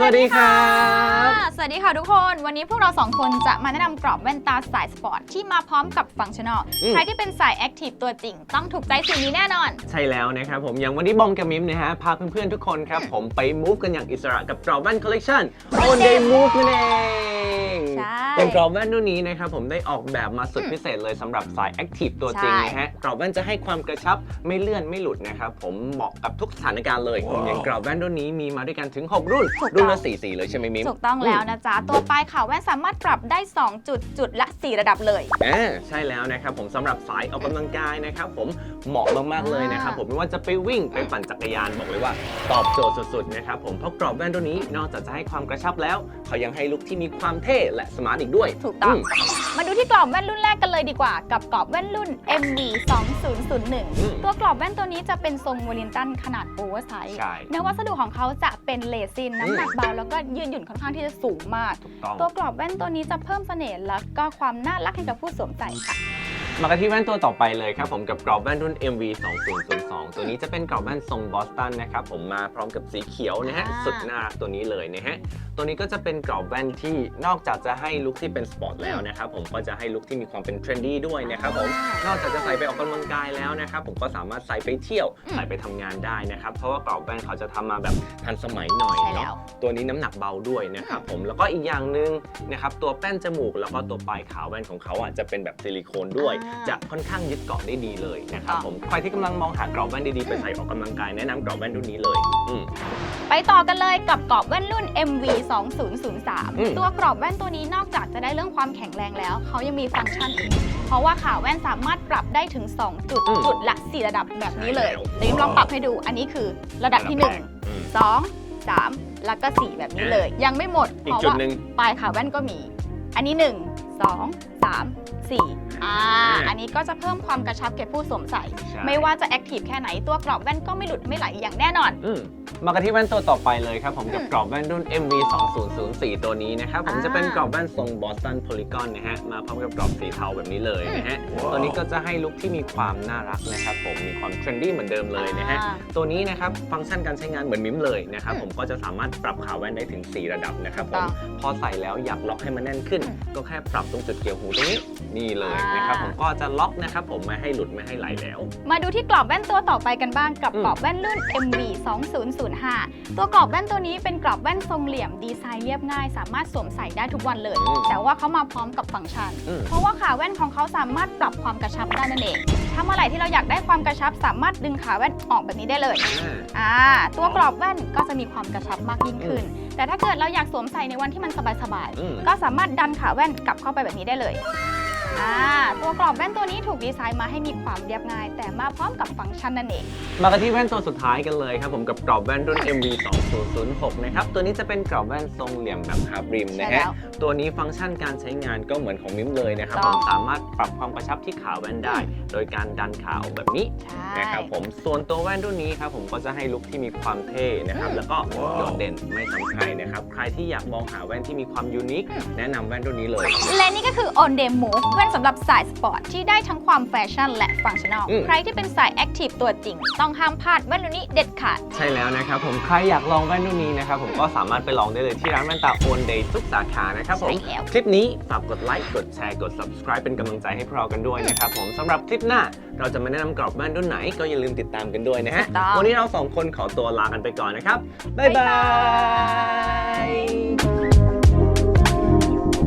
สวัสดีครับสวัสดีค่ะทุกคน วันนี้พวกเราสองคนจะมาแนะนำกรอบแว่นตาสายสปอร์ตที่มาพร้อมกับฟังก์ชั่นอลอืม ใครที่เป็นสายแอคทีฟตัวจริง ต้องถูกใจสิ่งนี้แน่นอน ใช่แล้วนะครับผมอย่างวันนี้บอมกับมิมนะฮะ พาเพื่อนๆทุกคนครับ ผมไป move กันอย่างอิสระกับกรอบแว่นคอลเล t ชัน One Day Move นั่นเองใช่อย่างกรอบแว่นรุ่นนี้นะครับผมได้ออกแบบมาสุดพิเศษเลยสำหรับสายแอคทีฟตัวจริงใช่ นะฮะกรอบแว่นจะให้ความกระชับไม่เลื่อนไม่หลุดนะครับผมเหมาะกับทุกสถานการณ์เลย อย่างกรอบแว่นรุ่นนี้มีมาด้วยกันถึง 6 รุ่น ถูกต้องรุ่นละ 4 สีเลยใช่ไหมมิมถูกต้องแล้วนะจ๊ะ ตัวปลายขาวแว่นสามารถปรับได้ 2 จุดจุดละ 4 ระดับเลย อ่าใช่แล้วนะครับผมสำหรับสายออกกำลังกายนะครับผมเหมาะมากๆเลยนะครับผมไม่ว่าจะไปวิ่งไปปั่นจักรยานบอกเลยว่าตอบโจทย์สุดๆนะครับผมเพราะกรอบแว่นตัวนี้นอกจากจะให้ความกระชับแล้ว เขายังให้ลุคที่มีความเท่และสมาร์ทอีกด้วยถูกต้อง ม มาดูที่กรอบแว่นรุ่นแรกกันเลยดีกว่า กับกรอบแว่นรุ่น MB 2001 ตัวกรอบแว่นตัวนี้จะเป็นทรงวอลินตันขนาดโอเวอร์ไซส์ใช่เนื้อวัสดุของเขาจะเป็นเลซินน้ำหนักเบาแล้วก็ยืดหยุ่นค่อนข้างที่จะสูงมาก ถูกต้อง ตัวกรอบแว่นตัวนี้จะเพิ่มเสน่ห์และก็ความน่ารักให้กับผู้สวมใส่ค่ะ มากันที่แว่นตัวต่อไปเลยครับผมกับกรอบแว่นรุ่น MV 2002ตัวนี้จะเป็นกรอบแว่นทรงบอสตันนะครับผมมาพร้อมกับสีเขียวนะฮะอ่า สุดน่ารักตัวนี้เลยนะฮะตัวนี้ก็จะเป็นกรอบแว่นที่นอกจากจะให้ลุคที่เป็นสปอร์ตแล้วนะครับผมก็จะให้ลุคที่มีความเป็นเทรนดี้ด้วยนะครับผม นอกจากจะใส่ไปออกกำลังกายแล้วนะครับ ผมก็สามารถใส่ไปเที่ยว อืมใส่ไปทำงานได้นะครับ เพราะว่ากรอบแว่นเขาจะทำมาแบบทันสมัยหน่อยใช่แล้เนาะวตัวนี้น้ำหนักเบาด้วยนะครับผมแล้วก็อีกอย่างหนึ่งนะครับตัวแป้นจมูกแล้วก็ตัวปลายขาวแว่นของเขาอะจะเป็นแบบซิลิโคนด้วย อ่าจะค่อนข้างยึดเกาะได้ดีเลยนะครับถูกต้องผมใครที่กำลังมองหากรอบแว่นดีๆไปใส่ออกกำลังกายแนะนำกรอบแว่นรุ่นนี้เลยอืม ไปต่อกันเลยกับกรอบแว่นรุ่น MV อืม 2003 ตัวกรอบแว่นตัวนี้นอกจากจะได้เรื่องความแข็งแรงแล้ว เขายังมีฟังก์ชันอีก เพราะว่าขาแว่นสามารถปรับได้ถึง 2 จุด อืมจุดละ 4 ระดับแบบนี้เลยใช่แล้ว เดี๋ยวลองปรับให้ดู อันนี้คือระดับที่ระดับแรกอืม1 2 3 แล้วก็ 4 แบบนี้เลย ยังไม่หมด อีเพกราะจุดว่าหนึ่ง ปลายขาแว่นก็มี อันนี้ 1 2 3 4อ่าอ่าอันนี้ก็จะเพิ่มความกระชับแก่ผู้สวมใส่ ใช่ ไม่ว่าจะแอคทีฟแค่ไหนตัวกรอบแว่นก็ไม่หลุดไม่ไหลอย่างแน่นอน อืม มากันที่แว่นตัวต่อไปเลยครับผมกับอืมกรอบแว่นรุ่น MV 2004ตัวนี้นะครับผมอ่าจะเป็นกรอบแว่นทรงบอสตันโพลีกอนนะฮะมาพร้อมกับกรอบสีเทาแบบนี้เลยนะฮะตัวนี้ก็จะให้ลุคที่มีความน่ารักนะครับผมมีความเทรนดี้เหมือนเดิมเลยนะฮะอ่าตัวนี้นะครับฟังก์ชันการใช้งานเหมือนมิมเลยนะครับอืมผมก็จะสามารถปรับขาแว่นได้ถึง 4 ระดับนะครับผถูกต้มองพอใส่แล้วอยากล็อกให้มันแน่นขึ้นอืมก็แค่ปรับตรงจุดเกี่ยวหูตรงนี้นี่เลยอ่านนะครับผมก็จะล็อกนะครับผมไม่ให้หลุดไม่ให้ไหลแล้ว มาดูที่กรอบแว่นตัวต่อไปกันบ้างกับอืมกรอบแว่นรุ่น MV 2005 ตัวกรอบแว่นตัวนี้เป็นกรอบแว่นทรงเหลี่ยมดีไซน์เรียบง่าย สามารถสวมใส่ได้ทุกวันเลยอืมแต่ว่าเขามาพร้อมกับฟังก์ชันอืมเพราะว่าขาแว่นของเขาสามารถปรับความกระชับได้นั่นเองถ้าเมื่อไหร่ที่เราอยากได้ความกระชับ สามารถดึงขาแว่นออกแบบนี้ได้เลยอ่าอ่าตัวกรอบแว่นก็จะมีความกระชับมากยิ่งขึ้น แต่ถ้าเกิดเราอยากสวมใส่ในวันที่มันสบายอืมๆก็สามารถดันขาแว่นกลับเข้าไปแบบนี้ได้เลย อ่าตัวกรอบแว่นตัวนี้ถูกดีไซน์มาให้มีความเรียบง่าย แต่มาพร้อมกับฟังก์ชันนั่นเอง มากันที่แว่นตัวสุดท้ายกันเลยครับผมกับกรอบแว่นรุ่น MV 2006นะครับตัวนี้จะเป็นกรอบแว่นทรงเหลี่ยมแบบฮาร์บริมนะใช่ฮะแล้วตัวนี้ฟังก์ชันการใช้งานก็เหมือนของมิมเลยนะครับถูผกต้องมสามารถปรับความกระชับที่ขาแว่นได้ โดยการดันขาออกแบบนี้ ใช่ นะครับผมส่วนตัวแว่นรุ่นนี้ครับผมก็จะให้ลุคที่มีความเท่นะครับอืมแล้วก็โดดเด่นไม่ซ้ำใครนะครับ ใครที่อยากมองหาแว่นที่มีความยูนิค แนะนำแว่นรุ่นนี้เลย และนี่ก็คือ On Day Move แว่นสำหรับสายสปอร์ตที่ได้ทั้งความแฟชั่นและฟังชั่นอลอืม ใครที่เป็นสายแอคทีฟตัวจริง ต้องห้ามพลาดแว่นรุ่นนี้เด็ดขาด ใช่แล้วนะครับผมใครอยากลองแว่นรุ่นนี้นะครับผมก็สามารถไปลองได้เลยที่ร้านแว่นตา On Day ทุกสาขานะครับผม ใช่แล้ว คลิปนี้ฝากกดไลค์กดแชร์กด subscribe เป็นกำลังใจให้พวกเรากันด้วยนะครับผมสำหรับคลิปหน้า เราจะมาแนะนำกรอบแว่นรุ่นไหนก็อย่าลืมติดตามกันด้วยนะฮะถูกต้อง วันนี้เราสองคนขอตัวลากันไปก่อนนะครับบ๊ายบาย